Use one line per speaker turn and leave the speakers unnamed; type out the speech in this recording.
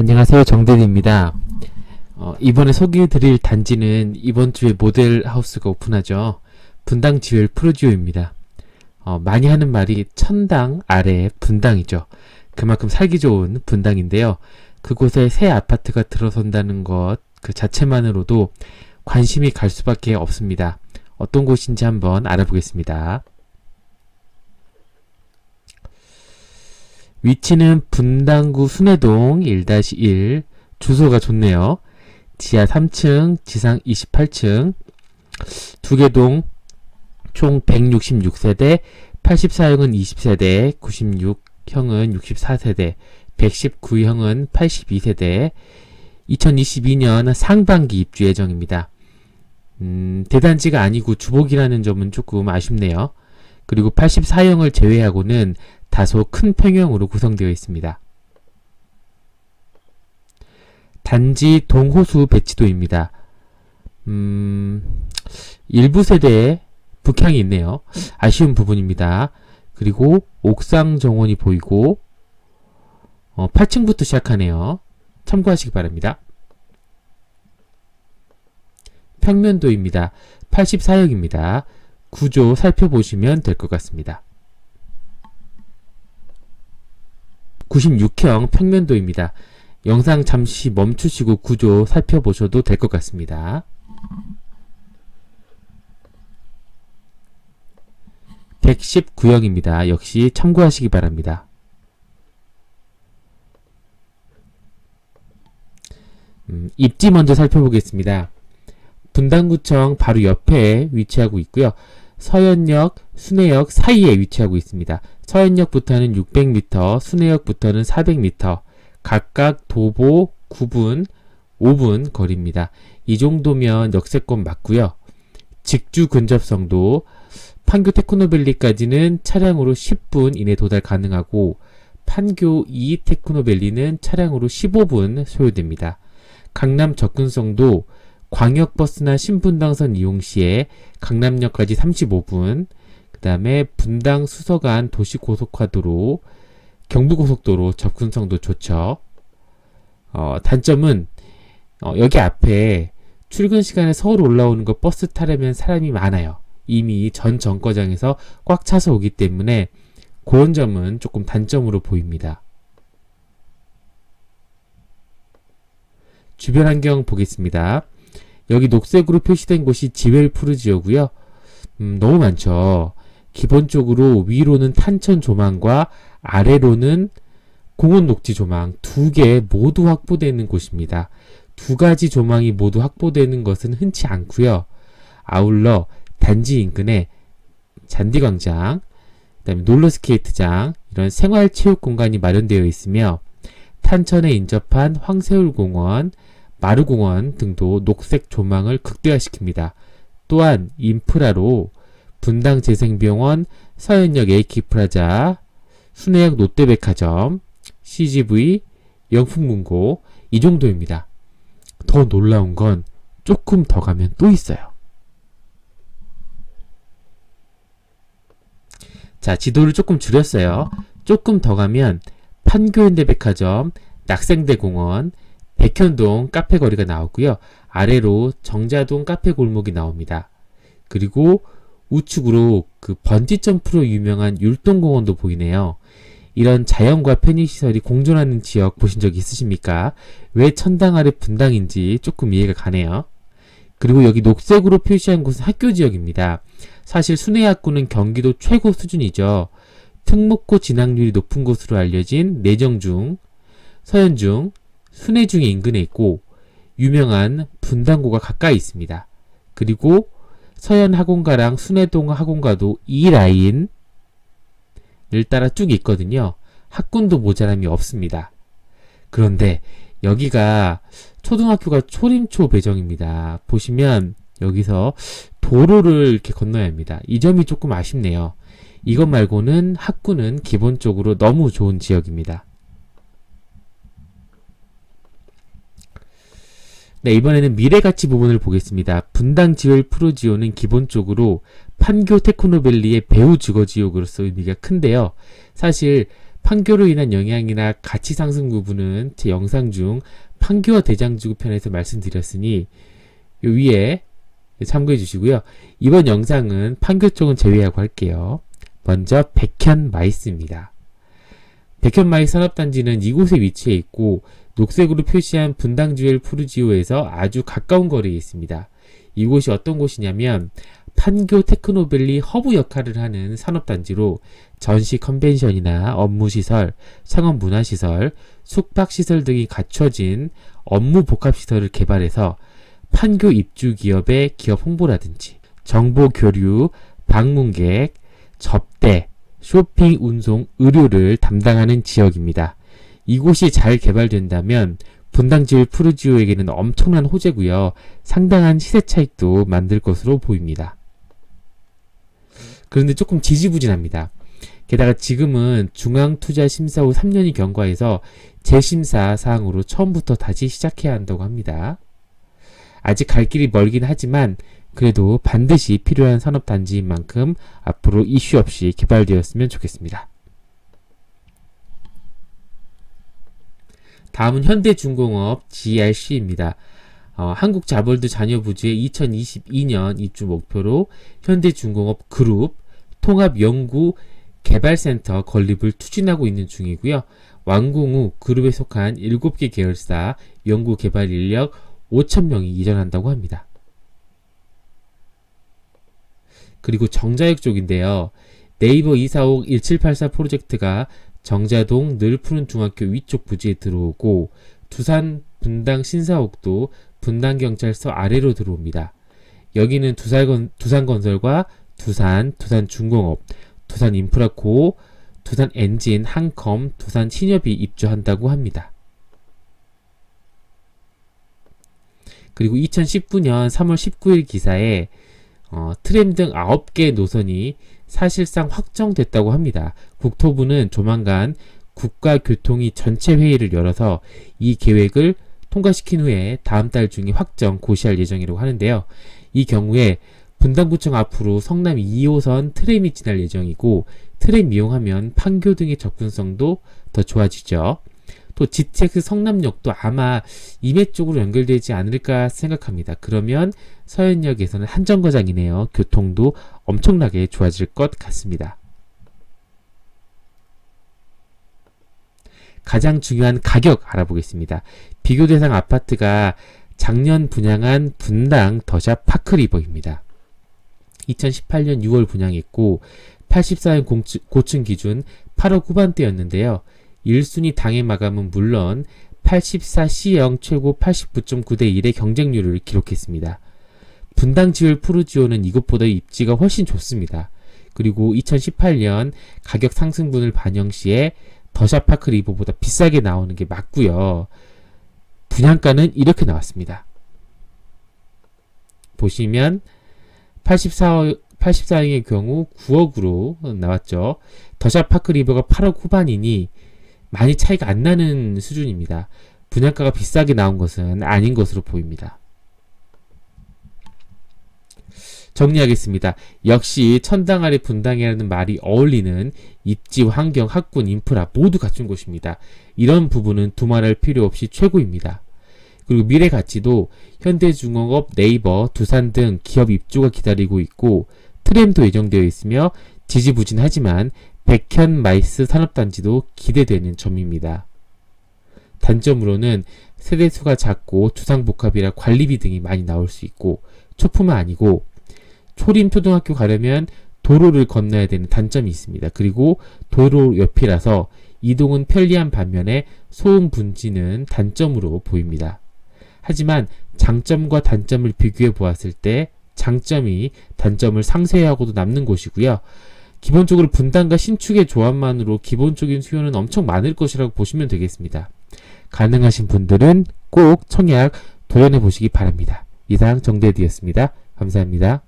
안녕하세요. 정대리입니다. 어, 이번에 소개해드릴 단지는 이번 주에 모델 하우스가 오픈하죠. 분당 지웰 프로지오입니다. 어, 많이 하는 말이 천당 아래 분당이죠. 그만큼 살기 좋은 분당인데요. 그곳에 새 아파트가 들어선다는 것 그 자체만으로도 관심이 갈 수밖에 없습니다. 어떤 곳인지 한번 알아보겠습니다. 위치는 분당구 순회동 1-1 주소가 좋네요. 지하 3층, 지상 28층, 두개동 총 166세대, 84형은 20세대, 96형은 64세대, 119형은 82세대, 2022년 상반기 입주 예정입니다. 음, 대단지가 아니고 주복이라는 점은 조금 아쉽네요. 그리고 84형을 제외하고는 다소 큰 평형으로 구성되어 있습니다. 단지 동호수 배치도입니다. 음, 일부 세대에 북향이 있네요. 아쉬운 부분입니다. 그리고 옥상 정원이 보이고 어, 8층부터 시작하네요. 참고하시기 바랍니다. 평면도입니다. 84형입니다. 구조 살펴보시면 될 것 같습니다. 96형 평면도입니다. 영상 잠시 멈추시고 구조 살펴보셔도 될 것 같습니다. 119형입니다. 역시 참고하시기 바랍니다. 음, 입지 먼저 살펴보겠습니다. 분당구청 바로 옆에 위치하고 있고요. 서현역, 순회역 사이에 위치하고 있습니다. 서현역부터는 600m, 순회역부터는 400m, 각각 도보 9분, 5분 거리입니다. 이 정도면 역세권 맞고요. 직주 근접성도 판교 테크노밸리까지는 차량으로 10분 이내 도달 가능하고 판교 2 테크노밸리는 차량으로 15분 소요됩니다. 강남 접근성도 광역버스나 신분당선 이용 시에 강남역까지 35분, 그 다음에 분당 수서간 도시고속화도로, 경부고속도로 접근성도 좋죠. 어, 단점은 어, 여기 앞에 출근 시간에 서울 올라오는 거 버스 타려면 사람이 많아요. 이미 전 정거장에서 꽉 차서 오기 때문에 그런 점은 조금 단점으로 보입니다. 주변 환경 보겠습니다. 여기 녹색으로 표시된 곳이 지웰 푸르지오고요. 음, 너무 많죠. 기본적으로 위로는 탄천 조망과 아래로는 공원 녹지 조망 두 개 모두 확보되는 곳입니다. 두 가지 조망이 모두 확보되는 것은 흔치 않고요. 아울러 단지 인근에 잔디광장, 그다음에 롤러스케이트장 이런 생활체육 공간이 마련되어 있으며 탄천에 인접한 황새울공원, 마루공원 등도 녹색 조망을 극대화시킵니다. 또한 인프라로 분당 재생병원, 서현역 에이키프라자, 순회역 롯데백화점, CGV, 영풍문고 이 정도입니다. 더 놀라운 건 조금 더 가면 또 있어요. 자, 지도를 조금 줄였어요. 조금 더 가면 판교현대백화점, 낙생대공원, 백현동 카페 거리가 나오고요. 아래로 정자동 카페 골목이 나옵니다. 그리고 우측으로 그 번지 점프로 유명한 율동공원도 보이네요. 이런 자연과 편의시설이 공존하는 지역 보신 적 있으십니까? 왜 천당 아래 분당인지 조금 이해가 가네요. 그리고 여기 녹색으로 표시한 곳은 학교 지역입니다. 사실 순회학구는 경기도 최고 수준이죠. 특목고 진학률이 높은 곳으로 알려진 내정중, 서현중, 순회중의 인근에 있고 유명한 분당고가 가까이 있습니다. 그리고 서현 학원가랑 순회동 학원가도 이 라인을 따라 쭉 있거든요. 학군도 모자람이 없습니다. 그런데 여기가 초등학교가 초림초 배정입니다. 보시면 여기서 도로를 이렇게 건너야 합니다. 이 점이 조금 아쉽네요. 이것 말고는 학구는 기본적으로 너무 좋은 지역입니다. 네, 이번에는 미래가치 부분을 보겠습니다. 분당 지웰 프로지오는 기본적으로 판교 테크노밸리의 배후 주거지역으로서 의미가 큰데요. 사실 판교로 인한 영향이나 가치 상승 부분은 제 영상 중 판교와 대장지구 편에서 말씀드렸으니 요 위에 참고해 주시고요. 이번 영상은 판교 쪽은 제외하고 할게요. 먼저 백현 마이스입니다. 백현 마이스 산업단지는 이곳에 위치해 있고 녹색으로 표시한 분당주엘 푸르지오에서 아주 가까운 거리에 있습니다. 이곳이 어떤 곳이냐면 판교 테크노밸리 허브 역할을 하는 산업단지로 전시 컨벤션이나 업무시설, 창업 문화시설, 숙박시설 등이 갖춰진 업무 복합시설을 개발해서 판교 입주 기업의 기업 홍보라든지 정보 교류, 방문객, 접대, 쇼핑, 운송, 의료를 담당하는 지역입니다. 이곳이 잘 개발된다면 분당지울 푸르지오에게는 엄청난 호재고요. 상당한 시세 차익도 만들 것으로 보입니다. 그런데 조금 지지부진합니다. 게다가 지금은 중앙투자심사 후 3년이 경과해서 재심사 사항으로 처음부터 다시 시작해야 한다고 합니다. 아직 갈 길이 멀긴 하지만 그래도 반드시 필요한 산업단지인 만큼 앞으로 이슈 없이 개발되었으면 좋겠습니다. 다음은 현대중공업 GRC입니다. 어, 한국자벌드 자녀부지의 2022년 입주 목표로 현대중공업 그룹 통합연구 개발센터 건립을 추진하고 있는 중이고요. 완공 후 그룹에 속한 7개 계열사 연구 개발 인력 5,000명이 이전한다고 합니다. 그리고 정자역 쪽인데요. 네이버 245 1784 프로젝트가 정자동 늘푸른 중학교 위쪽 부지에 들어오고 두산 분당 신사옥도 분당 경찰서 아래로 들어옵니다. 여기는 두산건, 두산건설과 두산, 두산중공업, 두산인프라코, 두산엔진, 한컴, 두산신협이 입주한다고 합니다. 그리고 2019년 3월 19일 기사에 어, 트램 등 9개 노선이 사실상 확정됐다고 합니다. 국토부는 조만간 국가교통위 전체 회의를 열어서 이 계획을 통과시킨 후에 다음 달 중에 확정 고시할 예정이라고 하는데요. 이 경우에 분당구청 앞으로 성남 2호선 트램이 지날 예정이고 트램 이용하면 판교 등의 접근성도 더 좋아지죠. 또 GTX 성남역도 아마 임해 쪽으로 연결되지 않을까 생각합니다. 그러면 서현역에서는 한정거장이네요. 교통도 엄청나게 좋아질 것 같습니다. 가장 중요한 가격 알아보겠습니다. 비교 대상 아파트가 작년 분양한 분당 더샵 파크리버입니다. 2018년 6월 분양했고 84인 고층 기준 8억 후반대였는데요. 1순위 당해 마감은 물론 84C형 최고 89.9대 1의 경쟁률을 기록했습니다. 분당 지울 푸르지오는 이것보다 입지가 훨씬 좋습니다. 그리고 2018년 가격 상승분을 반영 시에 더샤파크 리버보다 비싸게 나오는 게 맞고요. 분양가는 이렇게 나왔습니다. 보시면 84, 84행의 경우 9억으로 나왔죠. 더샤파크 리버가 8억 후반이니 많이 차이가 안 나는 수준입니다. 분양가가 비싸게 나온 것은 아닌 것으로 보입니다. 정리하겠습니다. 역시 천당 아래 분당이라는 말이 어울리는 입지, 환경, 학군, 인프라 모두 갖춘 곳입니다. 이런 부분은 두말할 필요 없이 최고입니다. 그리고 미래 가치도 현대중공업, 네이버, 두산 등 기업 입주가 기다리고 있고 트램도 예정되어 있으며 지지부진하지만 백현 마이스 산업단지도 기대되는 점입니다. 단점으로는 세대수가 작고 주상복합이라 관리비 등이 많이 나올 수 있고 초품은 아니고 초림 초등학교 가려면 도로를 건너야 되는 단점이 있습니다. 그리고 도로 옆이라서 이동은 편리한 반면에 소음 분지는 단점으로 보입니다. 하지만 장점과 단점을 비교해 보았을 때 장점이 단점을 상쇄하고도 남는 곳이고요. 기본적으로 분당과 신축의 조합만으로 기본적인 수요는 엄청 많을 것이라고 보시면 되겠습니다. 가능하신 분들은 꼭 청약 도전해 보시기 바랍니다. 이상 정대디였습니다. 감사합니다.